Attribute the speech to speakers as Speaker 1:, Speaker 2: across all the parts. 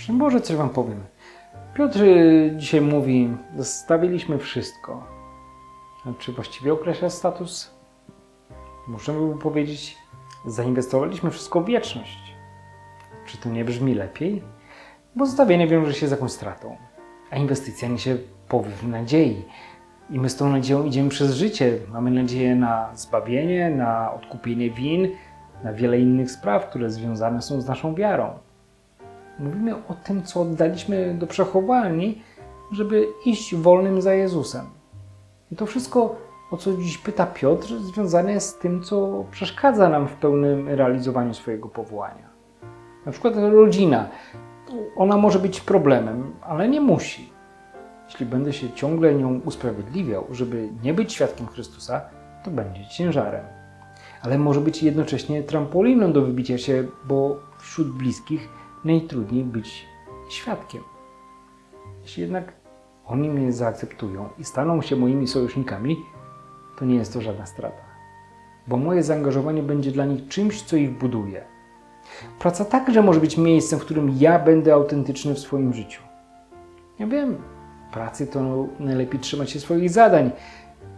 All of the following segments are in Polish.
Speaker 1: Szczęść Boże, coś Wam powiem. Piotr y, dzisiaj mówi, zostawiliśmy wszystko. Czy właściwie określa status? Możemy powiedzieć, zainwestowaliśmy wszystko w wieczność. Czy to nie brzmi lepiej? Bo zostawienie wiąże się z jakąś stratą, a inwestycja niesie powiew nadziei. I my z tą nadzieją idziemy przez życie. Mamy nadzieję na zbawienie, na odkupienie win, na wiele innych spraw, które związane są z naszą wiarą. Mówimy o tym, co oddaliśmy do przechowalni, żeby iść wolnym za Jezusem. I to wszystko, o co dziś pyta Piotr, związane jest z tym, co przeszkadza nam w pełnym realizowaniu swojego powołania. Na przykład rodzina. Ona może być problemem, ale nie musi. Jeśli będę się ciągle nią usprawiedliwiał, żeby nie być świadkiem Chrystusa, to będzie ciężarem. Ale może być jednocześnie trampoliną do wybicia się, bo wśród bliskich najtrudniej być świadkiem. Jeśli jednak oni mnie zaakceptują i staną się moimi sojusznikami, to nie jest to żadna strata, bo moje zaangażowanie będzie dla nich czymś, co ich buduje. Praca także może być miejscem, w którym ja będę autentyczny w swoim życiu. Ja wiem, pracy to najlepiej trzymać się swoich zadań,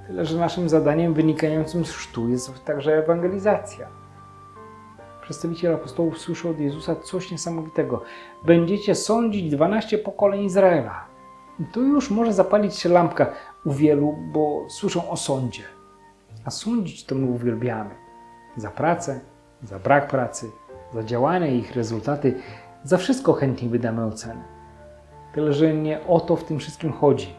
Speaker 1: tyle że naszym zadaniem wynikającym z chrztu jest także ewangelizacja. Przedstawiciel apostołów słyszy od Jezusa coś niesamowitego. Będziecie sądzić 12 pokoleń Izraela. I tu już może zapalić się lampka u wielu, bo słyszą o sądzie. A sądzić to my uwielbiamy. Za pracę, za brak pracy, za działania i ich rezultaty, za wszystko chętnie wydamy ocenę. Tyle, że nie o to w tym wszystkim chodzi.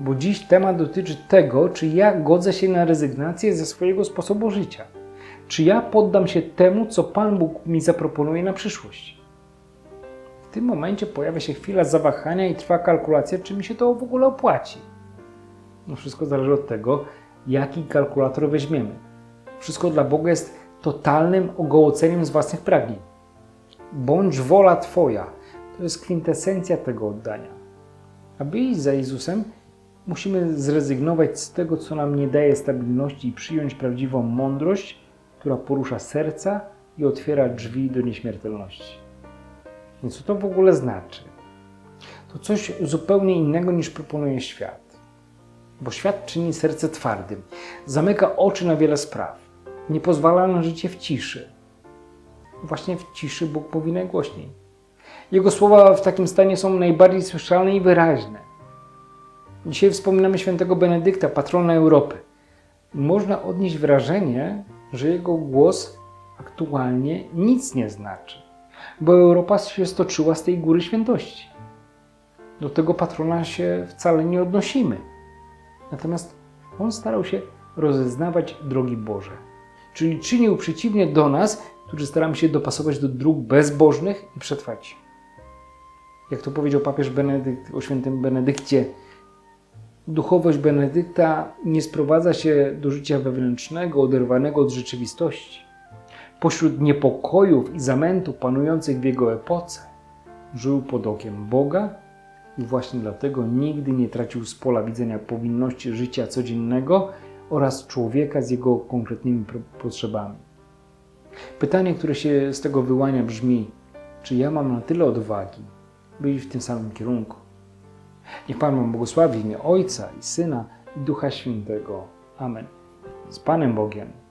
Speaker 1: Bo dziś temat dotyczy tego, czy ja godzę się na rezygnację ze swojego sposobu życia. Czy ja poddam się temu, co Pan Bóg mi zaproponuje na przyszłość. W tym momencie pojawia się chwila zawahania i trwa kalkulacja, czy mi się to w ogóle opłaci. No wszystko zależy od tego, jaki kalkulator weźmiemy. Wszystko dla Boga jest totalnym ogołoceniem z własnych pragnień. Bądź wola Twoja. To jest kwintesencja tego oddania. Aby iść za Jezusem, musimy zrezygnować z tego, co nam nie daje stabilności i przyjąć prawdziwą mądrość, która porusza serca i otwiera drzwi do nieśmiertelności. Więc co to w ogóle znaczy? To coś zupełnie innego niż proponuje świat. Bo świat czyni serce twardym, zamyka oczy na wiele spraw, nie pozwala na życie w ciszy. Właśnie w ciszy Bóg mówi najgłośniej. Jego słowa w takim stanie są najbardziej słyszalne i wyraźne. Dzisiaj wspominamy świętego Benedykta, patrona Europy. Można odnieść wrażenie, że jego głos aktualnie nic nie znaczy, bo Europa się stoczyła z tej góry świętości. Do tego patrona się wcale nie odnosimy. Natomiast on starał się rozeznawać drogi Boże, czyli czynił przeciwnie do nas, którzy staramy się dopasować do dróg bezbożnych i przetrwać. Jak to powiedział papież Benedykt o świętym Benedykcie, duchowość Benedykta nie sprowadza się do życia wewnętrznego, oderwanego od rzeczywistości. Pośród niepokojów i zamętów panujących w jego epoce, żył pod okiem Boga i właśnie dlatego nigdy nie tracił z pola widzenia powinności życia codziennego oraz człowieka z jego konkretnymi potrzebami. Pytanie, które się z tego wyłania brzmi: czy ja mam na tyle odwagi, by iść w tym samym kierunku? Niech Pan Wam błogosławi imię Ojca i Syna i Ducha Świętego. Amen. Z Panem Bogiem.